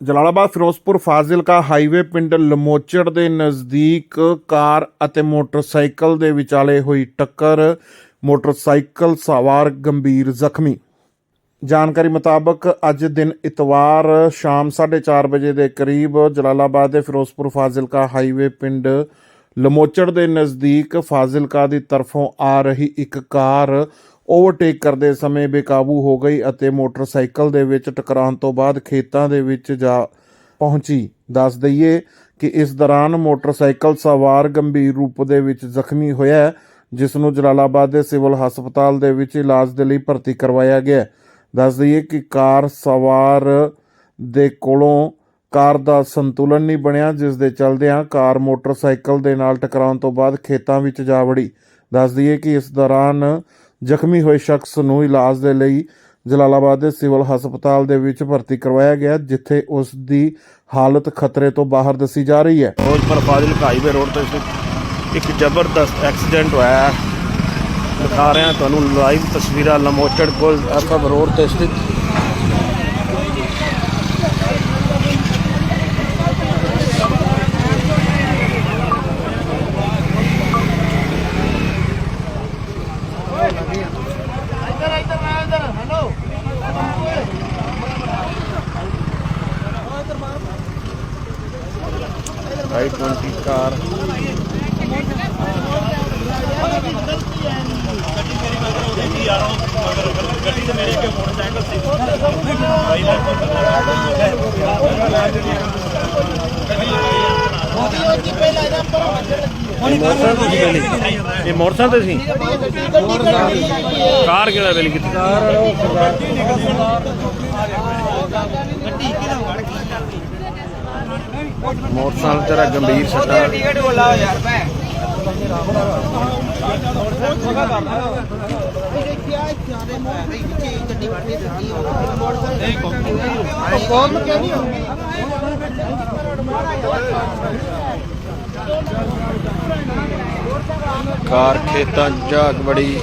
Jalalabad Firozpur Fazilka highway ਪਿੰਡ ਲਮੋਚੜ ਦੇ ਨਜ਼ਦੀਕ ਕਾਰ ਅਤੇ ਮੋਟਰਸਾਈਕਲ ਦੇ ਵਿਚਾਲੇ ਹੋਈ ਟੱਕਰ। ਮੋਟਰਸਾਈਕਲ ਸਵਾਰ ਗੰਭੀਰ ਜ਼ਖਮੀ। ਜਾਣਕਾਰੀ ਮੁਤਾਬਕ ਅੱਜ ਦਿਨ ਇਤਵਾਰ ਸ਼ਾਮ 4:30 ਵਜੇ ਦੇ ਕਰੀਬ ਜਲਾਲਾਬਾਦ ਦੇ ਫਿਰੋਜ਼ਪੁਰ ਫਾਜ਼ਿਲਕਾ ਹਾਈਵੇ ਪਿੰਡ ਲਮੋਚੜ ਦੇ ਨਜ਼ਦੀਕ ਫਾਜ਼ਿਲਕਾ ਦੀ ਤਰਫੋਂ ਆ ਰਹੀ ਇੱਕ ਕਾਰ ਓਵਰਟੇਕ ਕਰਦੇ ਸਮੇਂ ਬੇਕਾਬੂ ਹੋ ਗਈ ਅਤੇ ਮੋਟਰਸਾਈਕਲ ਦੇ ਵਿੱਚ ਟਕਰਾਉਣ ਤੋਂ ਬਾਅਦ ਖੇਤਾਂ ਦੇ ਵਿੱਚ ਜਾ ਪਹੁੰਚੀ। ਦੱਸ ਦਈਏ ਕਿ ਇਸ ਦੌਰਾਨ ਮੋਟਰਸਾਈਕਲ ਸਵਾਰ ਗੰਭੀਰ ਰੂਪ ਦੇ ਵਿੱਚ ਜ਼ਖਮੀ ਹੋਇਆ ਜਿਸ ਨੂੰ ਜਲਾਲਾਬਾਦ ਦੇ ਸਿਵਲ ਹਸਪਤਾਲ ਦੇ ਵਿੱਚ ਇਲਾਜ ਦੇ ਲਈ ਭਰਤੀ ਕਰਵਾਇਆ ਗਿਆ ਦੱਸ ਦਈਏ ਕਿ ਕਾਰ ਸਵਾਰ ਦੇ ਕੋਲੋਂ ਕਾਰ ਦਾ ਸੰਤੁਲਨ ਨਹੀਂ ਬਣਿਆ, ਜਿਸ ਦੇ ਚਲਦਿਆਂ ਕਾਰ ਮੋਟਰਸਾਈਕਲ ਦੇ ਨਾਲ ਟਕਰਾਉਣ ਤੋਂ ਬਾਅਦ ਖੇਤਾਂ ਵਿੱਚ ਜਾ ਵੜੀ। ਦੱਸ ਦਈਏ ਕਿ ਇਸ ਦੌਰਾਨ ਜ਼ਖਮੀ ਹੋਏ ਸ਼ਖਸ ਨੂੰ ਇਲਾਜ ਦੇ ਲਈ ਜਲਾਲਾਬਾਦ ਦੇ ਸਿਵਲ ਹਸਪਤਾਲ ਦੇ ਵਿੱਚ ਭਰਤੀ ਕਰਵਾਇਆ ਗਿਆ, ਜਿੱਥੇ ਉਸ ਦੀ ਹਾਲਤ ਖਤਰੇ ਤੋਂ ਬਾਹਰ ਦੱਸੀ ਜਾ ਰਹੀ ਹੈ। ਫਿਰੋਜ਼ਪੁਰ ਫਾਜ਼ਿਲਕਾ ਹਾਈਵੇ ਰੋਡ ਤੇ ਇੱਕ- ਜ਼ਬਰਦਸਤ ਐਕਸੀਡੈਂਟ ਹੋਇਆ ਹੈ। ਦਿਖਾ ਰਹੇ ਤੁਹਾਨੂੰ ਲਾਈਵ ਤਸਵੀਰਾਂ, ਲਮੋਚੜ ਕੋਲ ਐਫਐਮ ਰੋਡ ਤੇ ਸਥਿਤ ਆਈ 20 ਕਾਰ। ਇਹ ਮੋਟਰਸਾਈਕਲ ਤੁਸੀਂ ਪਹਿਲੇ। ਇਹ ਮੋਟਰਸਾਈਕਲ ਤੇ ਕਾਰ ਕਿਹੜਾ ਵੇਲੇ ਕੀਤੀ? ਕਾਰ ਮੋਟਰਸਾਈਕਲ ਤੇਰਾ ਗੰਭੀਰ ਸੱਟਾ। ਕਾਰ ਖੇਤਾਂ ਜਾਗ ਬੜੀ